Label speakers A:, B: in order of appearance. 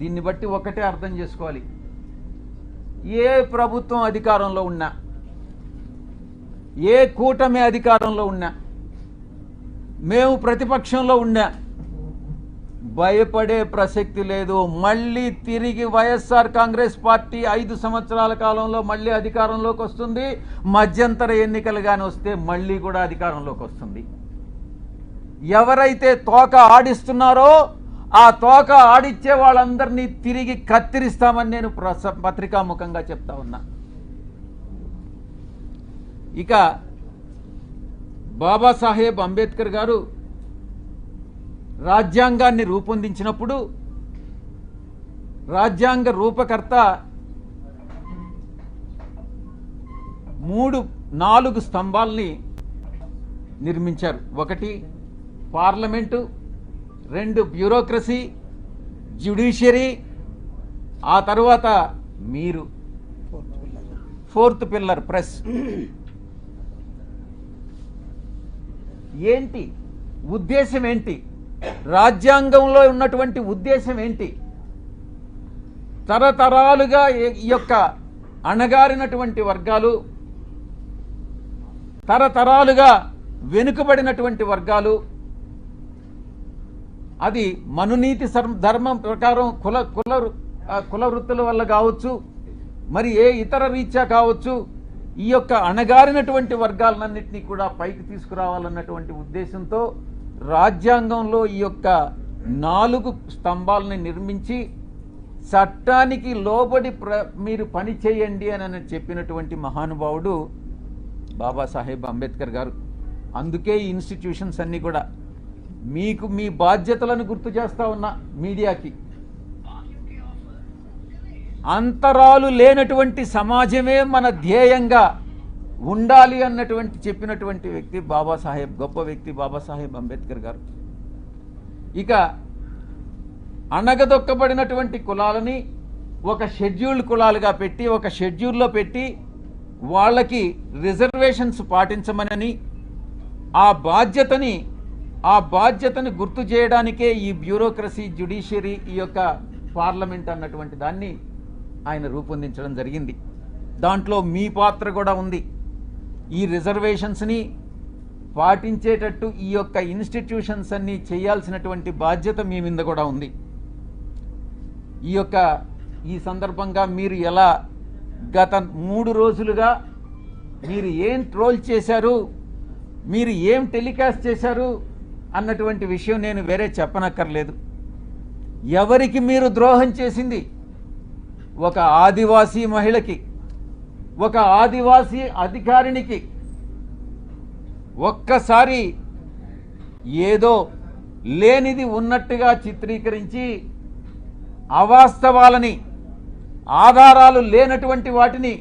A: దీన్ని బట్టి ఒకటే అర్థం చేసుకోవాలి. ఏ ప్రభుత్వం అధికారంలో ఉన్నా ఏ కూటమి అధికారంలో ఉన్నా మేము ప్రతిపక్షంలో ఉన్నా భయపడే ప్రసక్తి లేదు. మళ్ళీ తిరిగి వైఎస్ఆర్ కాంగ్రెస్ పార్టీ ఐదు సంవత్సరాల కాలంలో మళ్ళీ అధికారంలోకి వస్తుంది. మధ్యంతర ఎన్నికలు కానీ వస్తే మళ్ళీ కూడా అధికారంలోకి వస్తుంది. ఎవరైతే తోక ఆడిస్తున్నారో ఆ తోక ఆడిచ్చే వాళ్ళందరినీ తిరిగి కత్తిరిస్తామని నేను పత్రికాముఖంగా చెప్తా ఉన్నా. ఇక బాబాసాహెబ్ అంబేద్కర్ గారు రాజ్యాంగాన్ని రూపొందించినప్పుడు రాజ్యాంగ రూపకర్త మూడు నాలుగు స్తంభాల్ని నిర్మించారు. ఒకటి పార్లమెంటు రెండు బ్యూరోక్రసీ జ్యుడిషియరీ ఆ తర్వాత మీరు ఫోర్త్ పిల్లర్ ప్రెస్. ఏంటి? ఉద్దేశం ఏంటి? రాజ్యాంగంలో ఉన్నటువంటి ఉద్దేశం ఏంటి? తరతరాలుగా ఈ- ఈ యొక్క అణగారినటువంటి వర్గాలు తరతరాలుగా వెనుకబడినటువంటి వర్గాలు అది మనునీతి సర్- ధర్మం ప్రకారం కుల కుల కుల వృత్తుల వల్ల కావచ్చు మరి ఏ ఇతర రీత్యా కావచ్చు ఈ యొక్క అణగారినటువంటి వర్గాలన్నింటినీ కూడా పైకి తీసుకురావాలన్నటువంటి ఉద్దేశంతో రాజ్యాంగంలో ఈ యొక్క నాలుగు స్తంభాలని నిర్మించి చట్టానికి లోబడి ప్ర మీరు పని చేయండి అని అని చెప్పినటువంటి మహానుభావుడు బాబాసాహెబ్ అంబేద్కర్ గారు. అందుకే ఈ ఇన్స్టిట్యూషన్స్ అన్నీ కూడా మీకు మీ బాధ్యతలను గుర్తు చేస్తా ఉన్నా మీడియాకి. అంతరాలు లేనటువంటి సమాజమే మన ధ్యేయంగా ఉండాలి అన్నటువంటి చెప్పినటువంటి వ్యక్తి బాబాసాహెబ్ గొప్ప వ్యక్తి బాబాసాహెబ్ అంబేద్కర్ గారు. ఇక అణగదొక్కబడినటువంటి కులాలని ఒక షెడ్యూల్డ్ కులాలుగా పెట్టి ఒక షెడ్యూల్లో పెట్టి వాళ్ళకి రిజర్వేషన్స్ పాటించమనని ఆ బాధ్యతని ఆ బాధ్యతని గుర్తు చేయడానికే ఈ బ్యూరోక్రసీ జ్యుడిషియరీ ఈ యొక్క పార్లమెంట్ అన్నటువంటి దాన్ని ఆయన రూపొందించడం జరిగింది. దాంట్లో మీ పాత్ర కూడా ఉంది. ఈ రిజర్వేషన్స్ని పాటించేటట్టు ఈ యొక్క ఇన్స్టిట్యూషన్స్ అన్ని చేయాల్సినటువంటి బాధ్యత మీ మీద కూడా ఉంది. ఈ యొక్క ఈ సందర్భంగా మీరు ఎలా గత మూడు రోజులుగా మీరు ఏం ట్రోల్ చేశారు మీరు ఏం టెలికాస్ట్ చేశారు అన్నటువంటి విషయం నేను వేరే చెప్పనక్కర్లేదు. ఎవరికి మీరు ద్రోహం చేసింది? ఒక ఆదివాసీ మహిళకి ఒక ఆదివాసీ అధికారినికి ఒక్కసారి ఏదో లేనిది ఉన్నట్టుగా చిత్రీకరించి అవాస్తవాలని ఆధారాలు లేనటువంటి వాటిని